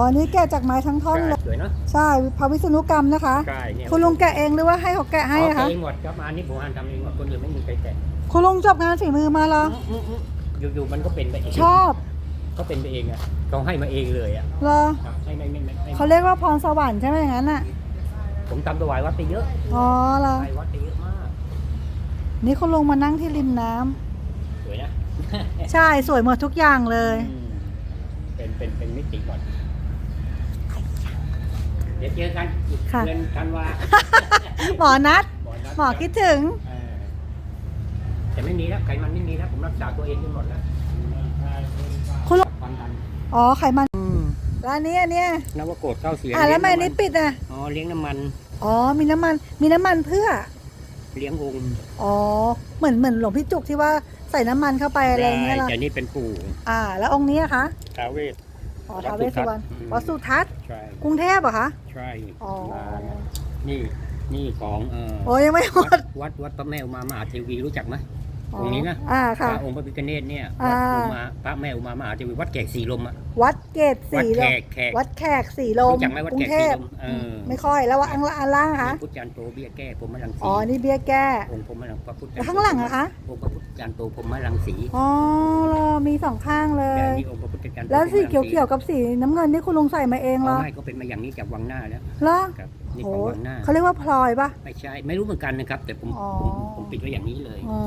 อนี่แกะจากไม้ทั้งท่อนเลย สวยเนาะใช่พระวิษณุกรรมนะคะ ใช่เนี่ยคุณลุงแกะเองหรือว่าให้เขาแกะให้อะอ๋อคะ เองหมดครับอันนี้ผมอ่านทำเองหมดคนอื่นไม่มีใครแตะคุณลุงจบงานฝีมือมาเหรออืมอืมอยู่ๆมันก็เป็นไปเองชอบก็เป็นไปเองอะเขาให้มาเองเลยอะเหรอครับให้ไม่ไม่ไม่ไม่เขาเรียกว่าพรสวรรค์ใช่ไหมอย่างนั้นอะ ผมทำถวายวัดไปเยอะอ๋อเหรอ ไปวัดไปเยอะมาก นี่คุณลุงมานั่งที่ริมน้ำสวยนะใช่สวยหมดทุกอย่างเลย อืมเป็นเป็นเป็นมิติก่อน เดี๋ยวเจอกันอีกค่ะ เดือนธันวาหมอนัดบอกนะหมอคิดถึง เออแต่ไม่มีแล้วไขมันไม่มีแล้วผมรักษาตัวเองจนหมดแล้วคุณลุงความดันอ๋อไขมันแล้วอันนี้อันเนี้ยนวโกรธเข้าเสียอะแล้วทำไมอันเลี้นี้ยงปิดอะอ๋อเลี้ยงน้ำมันอ๋อมีน้ำมันมีน้ำมันเพื่อ เลี้ยงองค์อ๋อเหมือนเหมือนหลวงพี่จุกที่ว่าใส่น้ำมันเข้าไปอะไรอย่างเงี้ยเหรอแต่นี่เป็นปู่อ่า แล้วองค์นี้อะคะท้าวเวส อ๋อท้าวเวสสุวรรณอืมวัดสุทัศน์ใช่กรุงเทพเหรอคะ ใช่อ๋อ มาแล้วนี่นี่ของเออโอ้ยังไม่หมดวัดวัดพระแม่อุมามหาเทวีรู้จักไหมอ๋อองค์นี้นะ อ่าพค่ะ ระองค์พระพิฆเนศเนี่ยอ่าวัดอุมาพระแม่อุมามหาเทวีวัดแขกสีลมอะวัดเกตวัดสีลแขมกแขกวัดแขกสีลมรู้จักไหมวัดกรุแขงกเทสีพลมเออไม่ค่อยแล้วว่าอันอันล่างอะคะพุทธจารย์โตเบี้ยแก้พรหมรังสีอ๋อนี่เบี้ยแก้องค์พรหมรังพระพุทธแล้วข้างหลังอะคะองค์พระพุทธจารย์โตพรหมรังสีอ๋อเหรอมีสองข้างเลแต่ย นี่องค์พระ พุทธจารย์โตแล้วสีพรหมรังเขียวๆกับสีน้ำเงินนี่คุณลุงใส่มาเองเหรเอาอไม่ก็เป็นมาอย่างนี้จากวังหน้าแล้วเหรอครับนี่โหของวังหน้าเขาเรียกว่าพลอยปะ ไม่ใช่ไม่รู้เหมือนกันนะครับ แต่ผมอ๋อ ผมผมปิดไว้อย่างนี้เลย อ๋อ